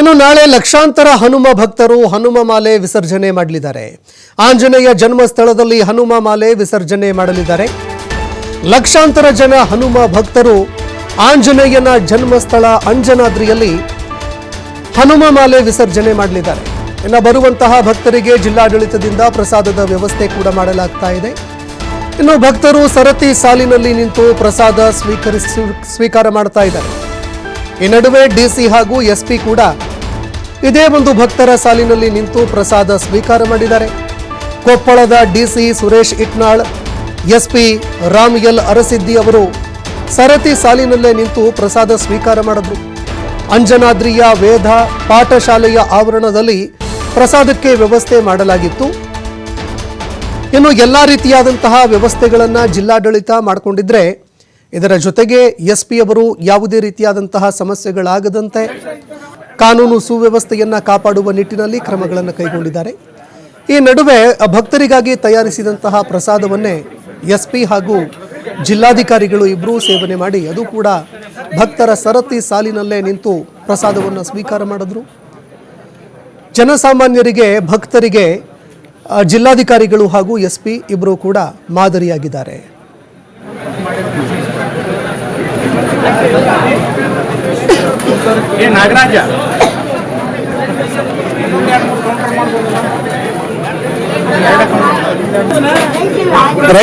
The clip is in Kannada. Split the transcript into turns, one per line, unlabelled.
ಇನ್ನು ನಾಳೆ ಲಕ್ಷಾಂತರ ಹನುಮ ಭಕ್ತರು ಹನುಮ ಮಾಲೆ ವಿಸರ್ಜನೆ ಮಾಡಲಿದ್ದಾರೆ. ಆಂಜನೇಯ ಜನ್ಮ ಸ್ಥಳದಲ್ಲಿ ಹನುಮ ಮಾಲೆ ವಿಸರ್ಜನೆ ಮಾಡಲಿದ್ದಾರೆ. ಲಕ್ಷಾಂತರ ಜನ ಹನುಮ ಭಕ್ತರು ಆಂಜನೇಯನ ಜನ್ಮಸ್ಥಳ ಅಂಜನಾದ್ರಿಯಲ್ಲಿ ಹನುಮ ಮಾಲೆ ವಿಸರ್ಜನೆ ಮಾಡಲಿದ್ದಾರೆ. ಇನ್ನು ಬರುವಂತಹ ಭಕ್ತರಿಗೆ ಜಿಲ್ಲಾಡಳಿತದಿಂದ ಪ್ರಸಾದದ ವ್ಯವಸ್ಥೆ ಕೂಡ ಮಾಡಲಾಗ್ತಾ ಇದೆ. ಇನ್ನು ಭಕ್ತರು ಸರತಿ ಸಾಲಿನಲ್ಲಿ ನಿಂತು ಪ್ರಸಾದ ಸ್ವೀಕರಿಸಿ, ಸ್ವೀಕಾರ ಮಾಡ್ತಾ ಇದ್ದಾರೆ. ಈ ನಡುವೆ ಡಿಸಿ ಹಾಗೂ ಎಸ್ಪಿ ಕೂಡ ಇದೇ ಒಂದು ಭಕ್ತರ ಸಾಲಿನಲ್ಲಿ ನಿಂತು ಪ್ರಸಾದ ಸ್ವೀಕಾರ ಮಾಡಿದ್ದಾರೆ. ಕೊಪ್ಪಳದ DC Suresh Itnal, SP Ram L Arasiddi ಅವರು ಸರತಿ ಸಾಲಿನಲ್ಲೇ ನಿಂತು ಪ್ರಸಾದ ಸ್ವೀಕಾರ ಮಾಡಿದ್ರು. ಅಂಜನಾದ್ರಿಯ ವೇದ ಪಾಠಶಾಲೆಯ ಆವರಣದಲ್ಲಿ ಪ್ರಸಾದಕ್ಕೆ ವ್ಯವಸ್ಥೆ ಮಾಡಲಾಗಿತ್ತು. ಇನ್ನು ಎಲ್ಲ ರೀತಿಯಾದಂತಹ ವ್ಯವಸ್ಥೆಗಳನ್ನು ಜಿಲ್ಲಾಡಳಿತ ಮಾಡಿಕೊಂಡಿದ್ರೆ ಇದರ ಜೊತೆಗೆ ಎಸ್ ಪಿ ಅವರು ಯಾವುದೇ ರೀತಿಯಾದಂತಹ ಸಮಸ್ಯೆಗಳಾಗದಂತೆ ಕಾನೂನು ಸುವ್ಯವಸ್ಥೆಯನ್ನು ಕಾಪಾಡುವ ನಿಟ್ಟಿನಲ್ಲಿ ಕ್ರಮಗಳನ್ನು ಕೈಗೊಂಡಿದ್ದಾರೆ. ಈ ನಡುವೆ ಭಕ್ತರಿಗಾಗಿ ತಯಾರಿಸಿದಂತಹ ಪ್ರಸಾದವನ್ನೇ ಎಸ್ ಪಿ ಹಾಗೂ ಜಿಲ್ಲಾಧಿಕಾರಿಗಳು ಇಬ್ಬರೂ ಸೇವನೆ ಮಾಡಿ ಅದು ಕೂಡ ಭಕ್ತರ ಸರತಿ ಸಾಲಿನಲ್ಲೇ ನಿಂತು ಪ್ರಸಾದವನ್ನು ಸ್ವೀಕಾರ ಮಾಡಿದ್ರು. ಜನಸಾಮಾನ್ಯರಿಗೆ, ಭಕ್ತರಿಗೆ ಜಿಲ್ಲಾಧಿಕಾರಿಗಳು ಹಾಗೂ ಎಸ್ ಪಿ ಇಬ್ಬರೂ ಕೂಡ ಮಾದರಿಯಾಗಿದ್ದಾರೆ.
ಏ ನಾಗರಾಜ ರೈಸ್